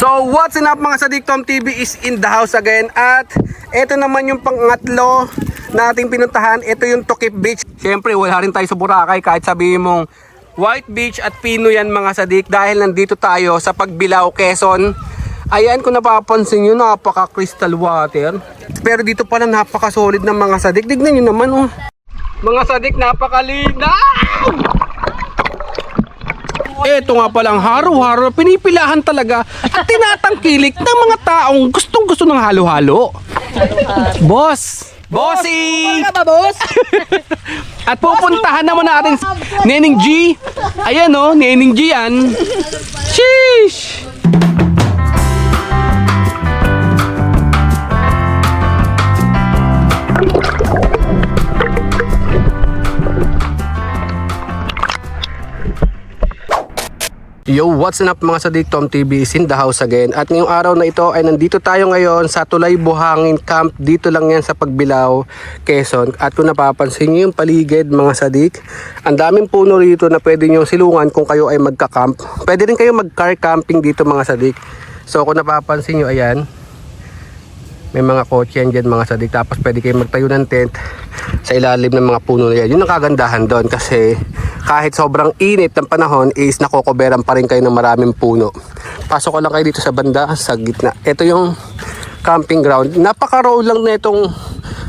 So what's up mga sadik, Tom TV is in the house again at ito naman yung pangatlo nating pinuntahan. Ito yung Tukip Beach. Siyempre wala rin tayo sa Boracay kahit sabihin mong White Beach at Pino yan mga sadik dahil nandito tayo sa Pagbilao, Quezon. Ayan kung napapansin nyo, napaka crystal water. Pero dito pala napaka solid ng mga sadik. Tignan nyo naman oh. Mga sadik napakalinaw! Ito nga palang haro-haro, pinipilahan talaga at tinatangkilik ng mga taong gustong gusto ng halo-halo. Boss! Bossing! ba, boss? At pupuntahan naman natin si Neneng G. Ayan o, oh, Neneng G yan. Sheesh! Yo, what's up mga sadik? Tom TV is in the house again. At ngayong araw na ito ay nandito tayo ngayon sa Tulay Buhangin Camp. Dito lang yan sa Pagbilao, Quezon. At kung napapansin nyo yung paligid mga sadik, ang daming puno rito na pwede nyo silungan kung kayo ay magka-camp. Pwede rin kayo mag-car camping dito mga sadik. So kung napapansin nyo, ayan, may mga kotse yan dyan mga sadik. Tapos pwede kayo magtayo ng tent sa ilalim ng mga puno na yan. Yun ang kagandahan doon kasi kahit sobrang init ng panahon is nakokoberan pa rin kayo ng maraming puno. Pasok ko lang kayo dito sa banda, sa gitna. Ito yung camping ground. Napaka-row lang na itong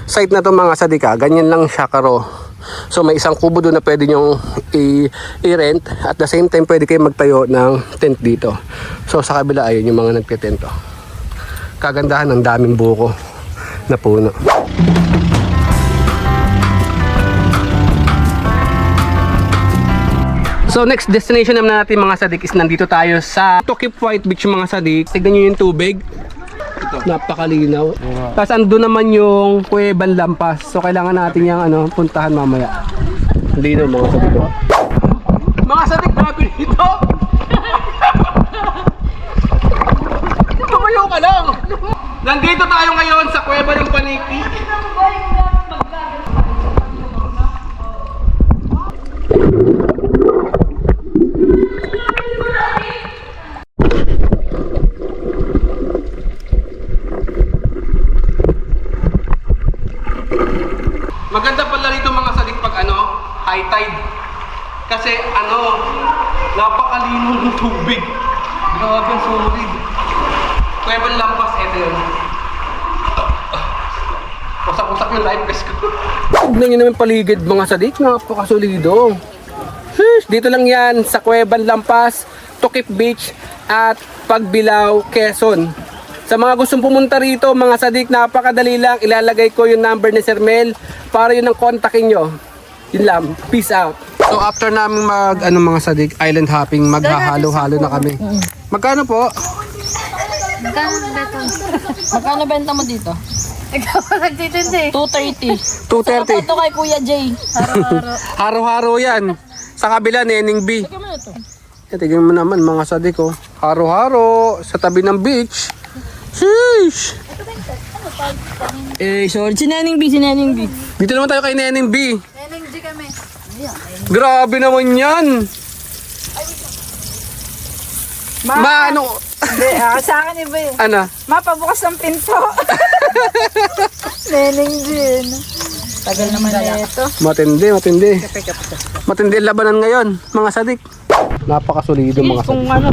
site na to mga sadika. Ganyan lang siya karo. So may isang kubo doon na pwede nyong i-rent. At the same time pwede kayo magtayo ng tent dito. So sa kabila ayun yung mga nagtitento. Kagandahan ng daming buko na puno. So next destination naman natin mga sadik is nandito tayo sa Tokip White Beach mga sadik. Tignan nyo yung tubig. Napakalinaw. Tapos ando naman yung Cuevan Lampas. So kailangan natin yung ano, puntahan mamaya. Lino mga sadik. Mga sadik, grabe dito! Tumayo ka lang! Nandito tayo ngayon sa Cueva ng Paniki. Maganda pala rito mga sadik pag ano, high tide. Kasi ano, napakalino ng tubig. Grabe ang solid. Cuevan Lampas, eto yun. Usak-usak yung life vest ko. Tignan nyo naman paligid mga sadik, napakasolido. Sheesh, dito lang yan sa Cuevan Lampas, Tukip Beach at Pagbilao, Quezon. Sa mga gustong pumunta rito, mga sadik, napakadali lang. Ilalagay ko yung number ni Sir Mel para yun ang kontakin nyo. Yun lang. Peace out. So after namin mag, ano mga sadik, island hopping, maghahalo-halo na kami. Magkano po? Magkano beto? Magkano benta mo dito? Ikaw ang nagtitindi. 230. 230. Ito kay Kuya Jay. Araw-araw. Haro-haro yan. Sa kabila, Neneng B. Tignan mo na ito. Tignan mo naman mga sadik ko. Haro-haro sa tabi ng beach. Sheesh! Eh, sorry. Si Neneng B, si Neneng B. Dito naman tayo kay Neneng B. Neneng G kami. Grabe naman yan. Ma, ano? Hindi, ah, sa akin iba eh. Ano? Mapabukas ng pinto. Neneng din. Tagal naman na ito. Matindi, matindi. Matindi ang labanan ngayon, mga sadik. Napakasolido mga. Kung ano.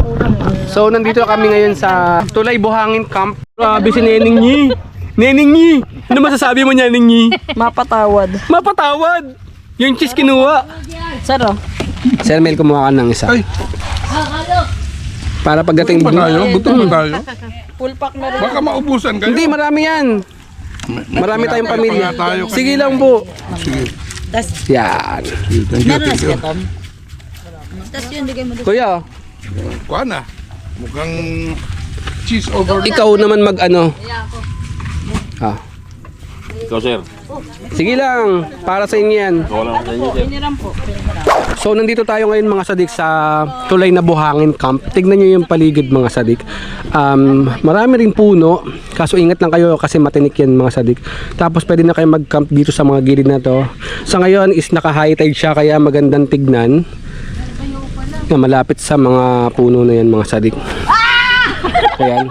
So, nandito kami ngayon sa Tulay Buhangin Camp. Grabe si Neneng Nyi. Neneng Nyi! Ano masasabi mo niya, Neneng Nyi? Mapatawad. Mapatawad! Yung cheese kinuha. Saro. Sir Mel, kumuha ka ng isa. Para pagdating Gutom tayo? Gutom pa tayo? Full pack na rin. Baka maubusan kayo. Hindi, marami yan. Marami tayong pamilya. Sige lang po. Sige. Yan. Thank you, thank you. Tapos yun, bigay mo dito. Kuya, Kuha na. Mukhang cheese over. ikaw naman mag ano. Ah. Ikaw, sir. Sige lang, para sa inyo yan. Wala na sa inyo, sir. Piniram po. So nandito tayo ngayon mga sadik sa tulay na buhangin camp. Tignan nyo yung paligid mga sadik. Um, marami rin puno. Kaso ingat lang kayo kasi matinik yan mga sadik. Tapos pwede na kayo mag-camp dito sa mga gilid na to. Sa ngayon is naka-high tide siya kaya magandang tignan. Na malapit sa mga puno na yan mga sadik. sasakyan.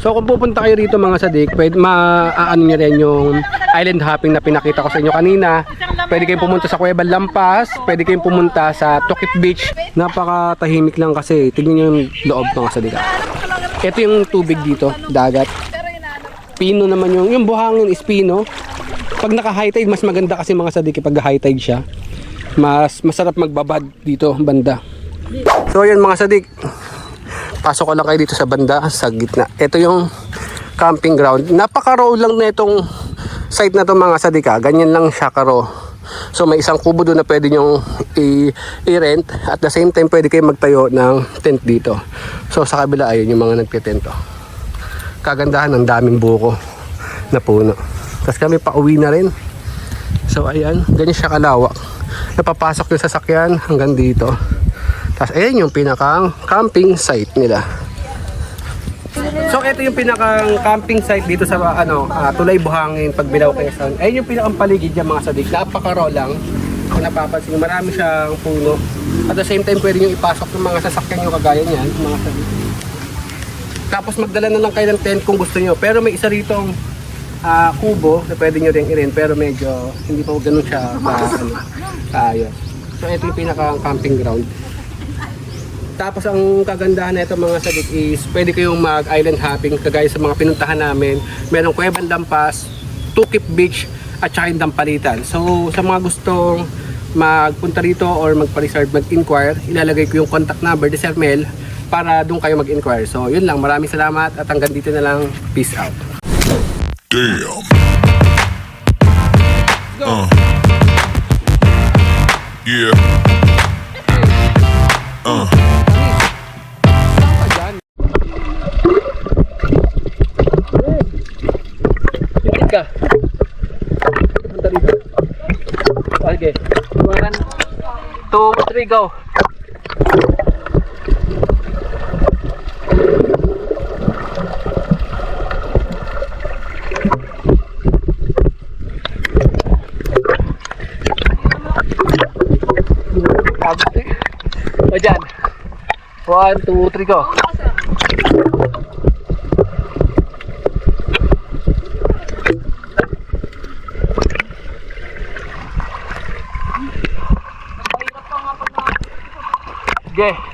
So kung pupunta kayo rito mga sadik, pwede maaano nyo rin yung island hopping na pinakita ko sa inyo kanina. Pwede kayong pumunta sa Cueva Lampas, pwede kayong pumunta sa Tukip Beach. Napakatahimik lang kasi. Tignan nyo yung loob mga sadik. ah. Ito yung tubig dito, dagat. Pino naman yung, yung buhangin is pino. Pag naka high tide, mas maganda kasi mga sadik pag high tide siya. Mas masarap magbabad dito banda. So yun mga sadik, pasok ko lang kayo dito sa banda, sa gitna. Ito yung camping ground. Napaka-row lang na itong site na to mga sadika. Ganyan lang siya karo. So may isang kubo doon na pwede nyo i- i-rent. At the same time pwede kayo magtayo ng tent dito. So sa kabila ayun yung mga nagtitento. Kagandahan ng daming buko na puno. Tapos kami pauwi na rin. So ayan, ganyan siya kalawak. Napapasok yung sasakyan hanggang dito. Tapos ayan yung pinakang camping site nila. So ito yung pinakang camping site dito sa ano, ah, Tulay Buhangin, Pagbilaw Quezon. Ayun yung pinakang paligid niya mga sadik. Napaka-raw lang. Kung napapansin, marami siyang puno. At the same time, pwede nyo ipasok ng mga sasakyan nyo kagaya niyan, mga sadik. Tapos magdala na lang kayo ng tent kung gusto nyo. Pero may isa ritong ah, kubo na pwede nyo rin i-rent. Pero medyo hindi pa ganun siya ka, ano, kaayos. So ito yung pinakang camping ground. Tapos ang kagandahan na ito mga sadik is pwede kayong mag island hopping kagaya sa mga pinuntahan namin. Merong Cuevan Lampas, Tukip Beach at saka yung Dampalitan. So sa mga gustong magpunta rito or magpa-reserve, mag-inquire, ilalagay ko yung contact number ni Sir Mel para doon kayo mag-inquire. So yun lang, maraming salamat at hanggang dito na lang. Peace out. Damn. Uh. Yeah. Uh. Ka. Punta dito. Okay. One, two, three, go. One, two, three, go. Sige.